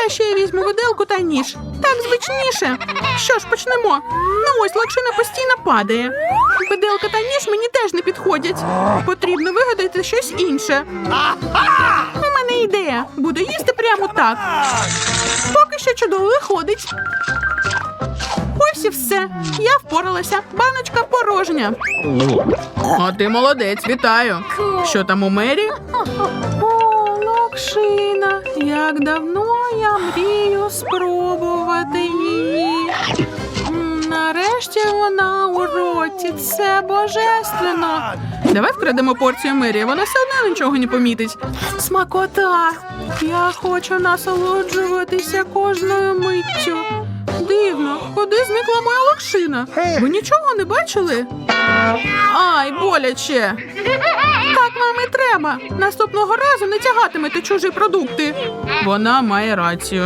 Краще я візьму виделку та ніж. Так звичніше. Що ж, почнемо. Ну ось локшина постійно падає. Виделка та ніж мені теж не підходять. Потрібно вигадати щось інше. У мене ідея. Буду їсти прямо так. Поки що чудово виходить. Ось і все. Я впоралася. Баночка порожня. А ти молодець, вітаю. Що там у мері? О, локшина. Як давно я мрію спробувати її. Нарешті вона у роті. Це божественно. Давай вкрадемо порцію Мері, вона все одно нічого не помітить. Смакота. Я хочу насолоджуватися кожною миттю. Дивно, куди зникла моя локшина? Ви нічого не бачили? Ай, боляче. Так вам. Наступного разу не тягатимете чужі продукти. Вона має рацію.